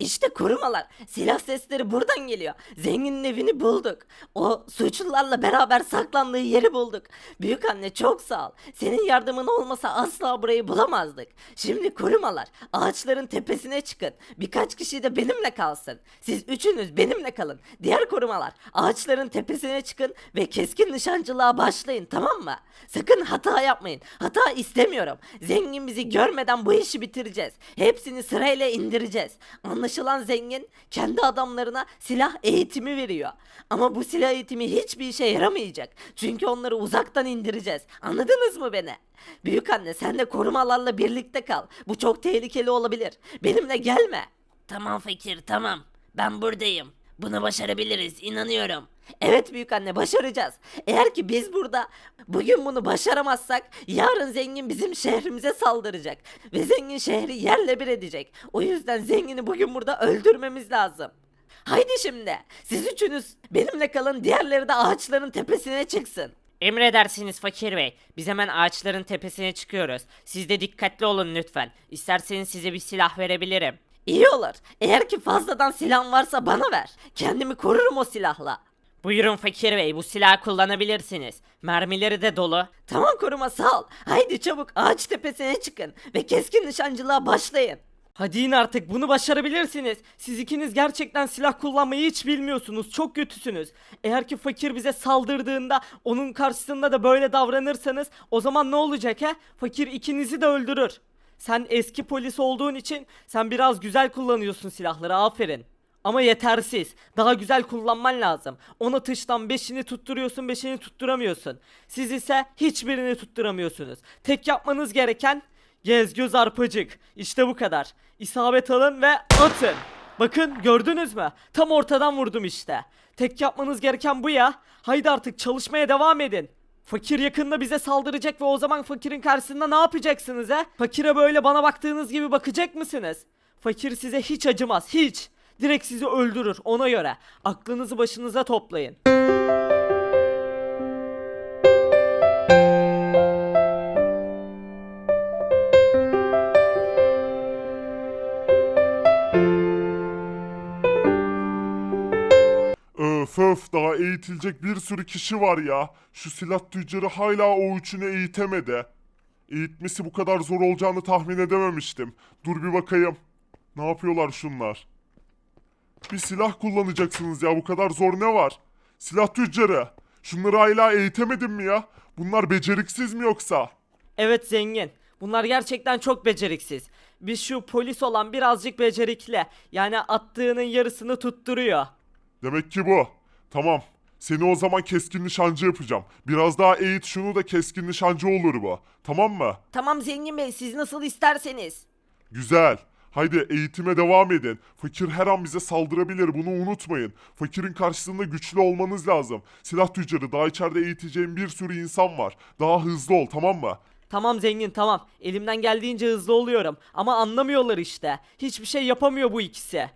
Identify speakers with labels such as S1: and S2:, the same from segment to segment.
S1: İşte korumalar. Silah sesleri buradan geliyor. Zenginin evini bulduk. O suçlularla beraber saklandığı yeri bulduk. Büyük anne çok sağ ol. Senin yardımın olmasa asla burayı bulamazdık. Şimdi korumalar ağaçların tepesine çıkın. Birkaç kişi de benimle kalsın. Siz üçünüz benimle kalın. Diğer korumalar ağaçların tepesine çıkın ve keskin nişancılığa başlayın tamam mı? Sakın hata yapmayın. Hata istemiyorum. Zengin bizi görmeden bu işi bitireceğiz. Hepsini sırayla indireceğiz. Anlaşılan zengin kendi adamlarına silah eğitimi veriyor. Ama bu silah eğitimi hiçbir işe yaramayacak. Çünkü onları uzaktan indireceğiz. Anladınız mı beni? Büyük anne sen de korumalarla birlikte kal. Bu çok tehlikeli olabilir. Benimle gelme.
S2: Tamam fakir tamam. Ben buradayım. Bunu başarabiliriz inanıyorum.
S1: Evet büyük anne başaracağız. Eğer ki biz burada bugün bunu başaramazsak yarın zengin bizim şehrimize saldıracak ve zengin şehri yerle bir edecek. O yüzden zengini bugün burada öldürmemiz lazım. Haydi şimdi siz üçünüz benimle kalın diğerleri de ağaçların tepesine çıksın.
S3: Emredersiniz fakir bey. Biz hemen ağaçların tepesine çıkıyoruz. Siz de dikkatli olun lütfen. İsterseniz size bir silah verebilirim.
S1: İyi olur. Eğer ki fazladan silahın varsa bana ver. Kendimi korurum o silahla.
S3: Buyurun fakir bey bu silahı kullanabilirsiniz. Mermileri de dolu.
S1: Tamam koruma sağ ol. Haydi çabuk ağaç tepesine çıkın ve keskin nişancılığa başlayın.
S4: Hadi in artık bunu başarabilirsiniz. Siz ikiniz gerçekten silah kullanmayı hiç bilmiyorsunuz. Çok kötüsünüz. Eğer ki fakir bize saldırdığında onun karşısında da böyle davranırsanız o zaman ne olacak he? Fakir ikinizi de öldürür. Sen eski polis olduğun için sen biraz güzel kullanıyorsun silahları aferin. Ama yetersiz. Daha güzel kullanman lazım. On atıştan beşini tutturuyorsun beşini tutturamıyorsun. Siz ise hiçbirini tutturamıyorsunuz. Tek yapmanız gereken Gez göz arpacık. İşte bu kadar. İsabet alın ve atın. Bakın gördünüz mü? Tam ortadan vurdum işte. Tek yapmanız gereken bu ya. Haydi artık çalışmaya devam edin. Fakir yakında bize saldıracak ve o zaman fakirin karşısında ne yapacaksınız he? Fakire böyle bana baktığınız gibi bakacak mısınız? Fakir size hiç acımaz, hiç. Direkt sizi öldürür ona göre. Aklınızı başınıza toplayın.
S5: Öf öf daha eğitilecek bir sürü kişi var ya. Şu silah tüccarı hala o üçünü eğitemedi. Eğitmesi bu kadar zor olacağını tahmin edememiştim. Dur bir bakayım. Ne yapıyorlar şunlar? Bir silah kullanacaksınız ya bu kadar zor ne var? Silah tüccarı. Şunları hala eğitemedin mi ya? Bunlar beceriksiz mi yoksa?
S4: Evet zengin. Bunlar gerçekten çok beceriksiz. Biz şu polis olan birazcık becerikli. Yani attığının yarısını tutturuyor.
S5: Demek ki bu. Tamam. Seni o zaman keskin nişancı yapacağım. Biraz daha eğit şunu da keskin nişancı olur bu. Tamam mı?
S1: Tamam zengin bey siz nasıl isterseniz.
S5: Güzel. Haydi eğitime devam edin. Fakir her an bize saldırabilir bunu unutmayın. Fakirin karşısında güçlü olmanız lazım. Silah tüccarı daha içeride eğiteceğim bir sürü insan var. Daha hızlı ol tamam mı?
S4: Tamam zengin tamam. Elimden geldiğince hızlı oluyorum. Ama anlamıyorlar işte. Hiçbir şey yapamıyor bu ikisi.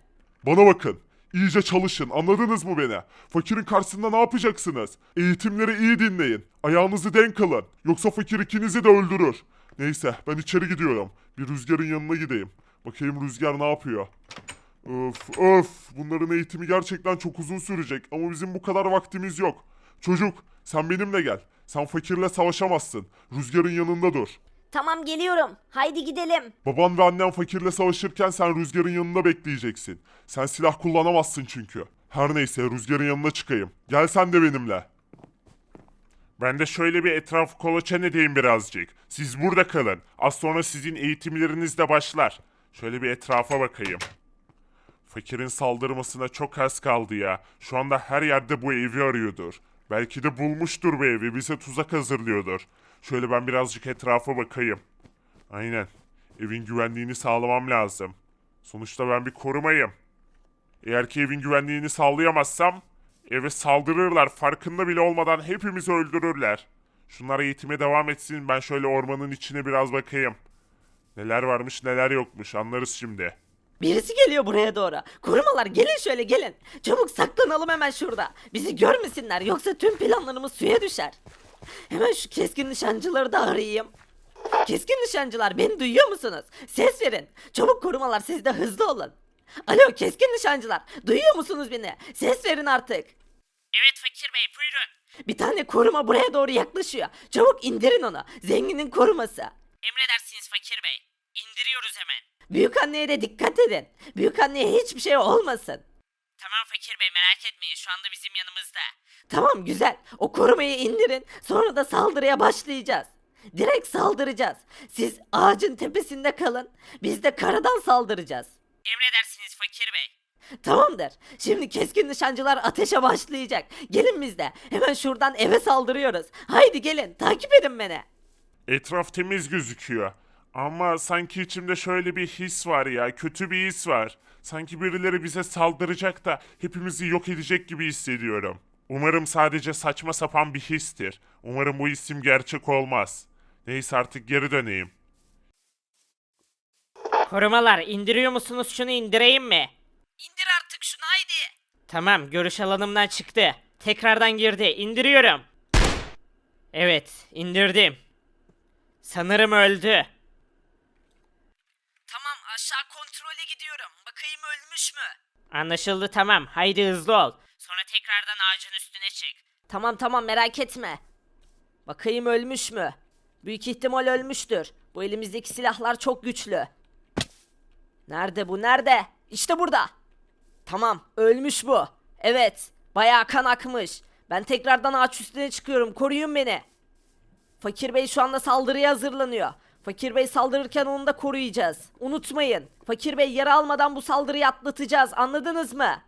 S5: Bana bakın. İyice çalışın anladınız mı beni? Fakirin karşısında ne yapacaksınız? Eğitimleri iyi dinleyin. Ayağınızı denk alın. Yoksa fakir ikinizi de öldürür. Neyse ben içeri gidiyorum. Bir rüzgarın yanına gideyim. Bakayım rüzgar ne yapıyor. Öf öf bunların eğitimi gerçekten çok uzun sürecek ama bizim bu kadar vaktimiz yok. Çocuk sen benimle gel. Sen fakirle savaşamazsın. Rüzgarın yanında dur.
S2: Tamam geliyorum. Haydi gidelim.
S5: Baban ve annen fakirle savaşırken sen rüzgarın yanında bekleyeceksin. Sen silah kullanamazsın çünkü. Her neyse rüzgarın yanına çıkayım. Gel sen de benimle. Ben de şöyle bir etraf kolaçan edeyim birazcık. Siz burada kalın. Az sonra sizin eğitimleriniz de başlar. Şöyle bir etrafa bakayım. Fakirin saldırmasına çok az kaldı ya. Şu anda her yerde bu evi arıyordur. Belki de bulmuştur bu evi. Bize tuzak hazırlıyordur. Şöyle ben birazcık etrafa bakayım. Aynen. Evin güvenliğini sağlamam lazım. Sonuçta ben bir korumayım. Eğer ki evin güvenliğini sağlayamazsam eve saldırırlar. Farkında bile olmadan hepimizi öldürürler. Şunlar eğitime devam etsin. Ben şöyle ormanın içine biraz bakayım. Neler varmış neler yokmuş anlarız şimdi.
S1: Birisi geliyor buraya doğru. Korumalar gelin şöyle gelin. Çabuk saklanalım hemen şurada. Bizi görmesinler yoksa tüm planlarımız suya düşer. Hemen şu keskin nişancıları da arayayım. Keskin nişancılar beni duyuyor musunuz? Ses verin. Çabuk korumalar siz de hızlı olun. Alo keskin nişancılar. Duyuyor musunuz beni? Ses verin artık.
S3: Evet Fakir Bey buyurun.
S1: Bir tane koruma buraya doğru yaklaşıyor. Çabuk indirin onu. Zenginin koruması.
S3: Emredersiniz Fakir Bey. İndiriyoruz hemen.
S1: Büyük anneye de dikkat edin. Büyük anneye hiçbir şey olmasın.
S3: Tamam Fakir Bey merak etmeyin şu anda bizim yanımızda.
S1: Tamam güzel. O korumayı indirin. Sonra da saldırıya başlayacağız. Direkt saldıracağız. Siz ağacın tepesinde kalın. Biz de karadan saldıracağız.
S3: Emredersiniz Fakir Bey.
S1: Tamamdır. Şimdi keskin nişancılar ateşe başlayacak. Gelin biz de. Hemen şuradan eve saldırıyoruz. Haydi gelin takip edin beni.
S5: Etraf temiz gözüküyor. Ama sanki içimde şöyle bir his var ya, kötü bir his var. Sanki birileri bize saldıracak da hepimizi yok edecek gibi hissediyorum. Umarım sadece saçma sapan bir histir. Umarım bu isim gerçek olmaz. Neyse artık geri döneyim.
S3: Korumalar indiriyor musunuz şunu indireyim mi?
S1: İndir artık şunu haydi.
S3: Tamam görüş alanımdan çıktı. Tekrardan girdi indiriyorum. Evet indirdim. Sanırım öldü.
S1: Tamam aşağı kontrole gidiyorum. Bakayım ölmüş mü?
S3: Anlaşıldı tamam haydi hızlı ol. Sonra tekrardan ağacın üstüne çık.
S1: Tamam tamam merak etme. Bakayım ölmüş mü? Büyük ihtimal ölmüştür. Bu elimizdeki silahlar çok güçlü. Nerede bu nerede? İşte burada. Tamam ölmüş bu. Evet bayağı kan akmış. Ben tekrardan ağaç üstüne çıkıyorum koruyun beni. Fakir Bey şu anda saldırıya hazırlanıyor. Fakir Bey saldırırken onu da koruyacağız. Unutmayın. Fakir Bey yara almadan bu saldırıyı atlatacağız. Anladınız mı?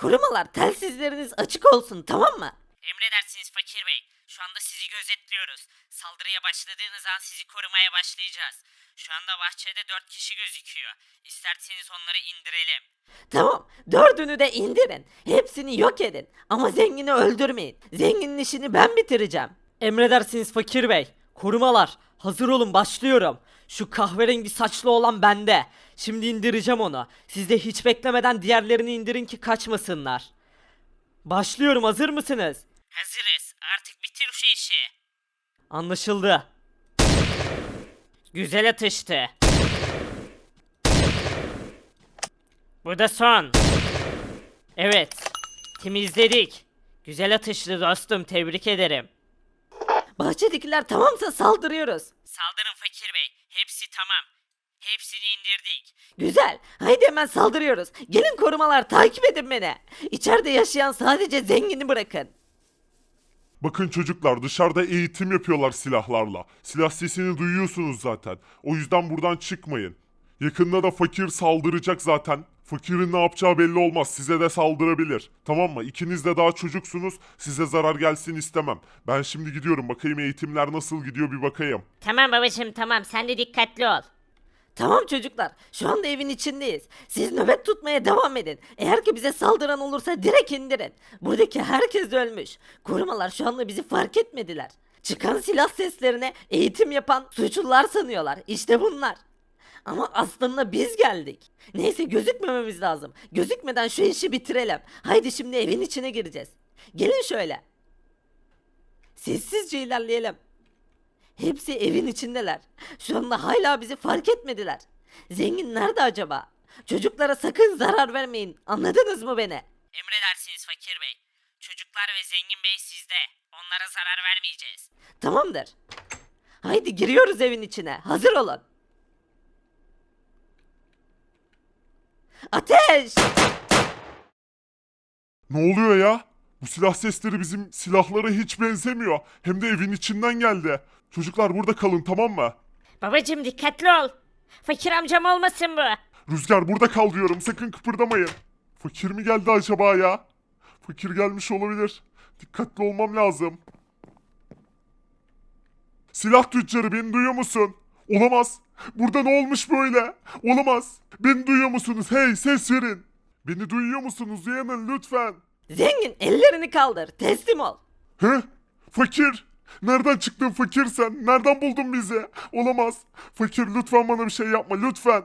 S1: Korumalar telsizleriniz açık olsun tamam mı?
S3: Emredersiniz Fakir Bey. Şu anda sizi gözetliyoruz. Saldırıya başladığınız an sizi korumaya başlayacağız. Şu anda bahçede dört kişi gözüküyor. İsterseniz onları indirelim.
S1: Tamam dördünü de indirin. Hepsini yok edin. Ama zengini öldürmeyin. Zenginin işini ben bitireceğim.
S4: Emredersiniz Fakir Bey. Korumalar hazır olun başlıyorum. Şu kahverengi saçlı olan bende. Şimdi indireceğim onu. Siz de hiç beklemeden diğerlerini indirin ki kaçmasınlar. Başlıyorum hazır mısınız?
S3: Hazırız. Artık bitir şu işi.
S4: Anlaşıldı.
S3: Güzel atıştı. Bu da son. Evet. Temizledik. Güzel atıştı dostum tebrik ederim.
S1: Bahçedekiler tamamsa saldırıyoruz.
S3: Saldırın Fakir Bey. Hepsi tamam. Hepsini indirdik.
S1: Güzel. Haydi hemen saldırıyoruz. Gelin korumalar takip edin beni. İçeride yaşayan sadece zengini bırakın.
S5: Bakın çocuklar dışarıda eğitim yapıyorlar silahlarla. Silah sesini duyuyorsunuz zaten. O yüzden buradan çıkmayın. Yakında da fakir saldıracak zaten. Fakirin ne yapacağı belli olmaz. Size de saldırabilir. Tamam mı? İkiniz de daha çocuksunuz. Size zarar gelsin istemem. Ben şimdi gidiyorum. Bakayım eğitimler nasıl gidiyor bir bakayım.
S2: Tamam babacığım tamam sen de dikkatli ol.
S1: Tamam çocuklar. Şu anda evin içindeyiz. Siz nöbet tutmaya devam edin. Eğer ki bize saldıran olursa direkt indirin. Buradaki herkes ölmüş. Korumalar şu anda bizi fark etmediler. Çıkan silah seslerine eğitim yapan suçlular sanıyorlar. İşte bunlar. Ama aslında biz geldik. Neyse gözükmememiz lazım. Gözükmeden şu işi bitirelim. Haydi şimdi evin içine gireceğiz. Gelin şöyle. Sessizce ilerleyelim. Hepsi evin içindeler. Şu anda hala bizi fark etmediler. Zengin nerede acaba? Çocuklara sakın zarar vermeyin. Anladınız mı beni?
S3: Emredersiniz Fakir Bey. Çocuklar ve Zengin Bey sizde. Onlara zarar vermeyeceğiz.
S1: Tamamdır. Haydi giriyoruz evin içine. Hazır olun. Ateş!
S5: Ne oluyor ya? Bu silah sesleri bizim silahlara hiç benzemiyor. Hem de evin içinden geldi. Çocuklar burada kalın tamam mı?
S2: Babacığım dikkatli ol. Fakir amcam olmasın bu.
S5: Rüzgar burada kal diyorum sakın kıpırdamayın. Fakir mi geldi acaba ya? Fakir gelmiş olabilir. Dikkatli olmam lazım. Silah tüccarı beni duyuyor musun? Olamaz. Burada ne olmuş böyle? Olamaz. Beni duyuyor musunuz? Hey ses verin. Beni duyuyor musunuz? Uyanın lütfen.
S1: Zengin ellerini kaldır. Teslim ol.
S5: He? Fakir. Nereden çıktın fakir sen? Nereden buldun bizi? Olamaz. Fakir lütfen bana bir şey yapma lütfen.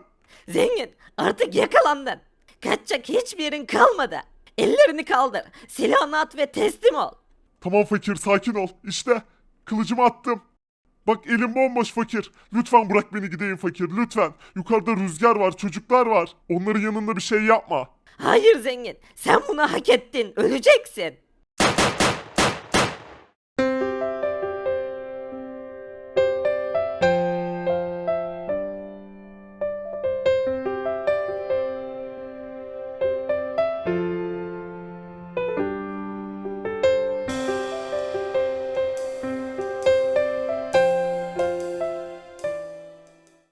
S1: Zengin artık yakalandın. Kaçacak hiçbir yerin kalmadı. Ellerini kaldır. Silahını at ve teslim ol.
S5: Tamam fakir sakin ol. İşte kılıcımı attım. Bak elim bomboş fakir. Lütfen bırak beni gideyim fakir lütfen. Yukarıda rüzgar var çocuklar var. Onların yanında bir şey yapma.
S1: Hayır zengin sen bunu hak ettin öleceksin.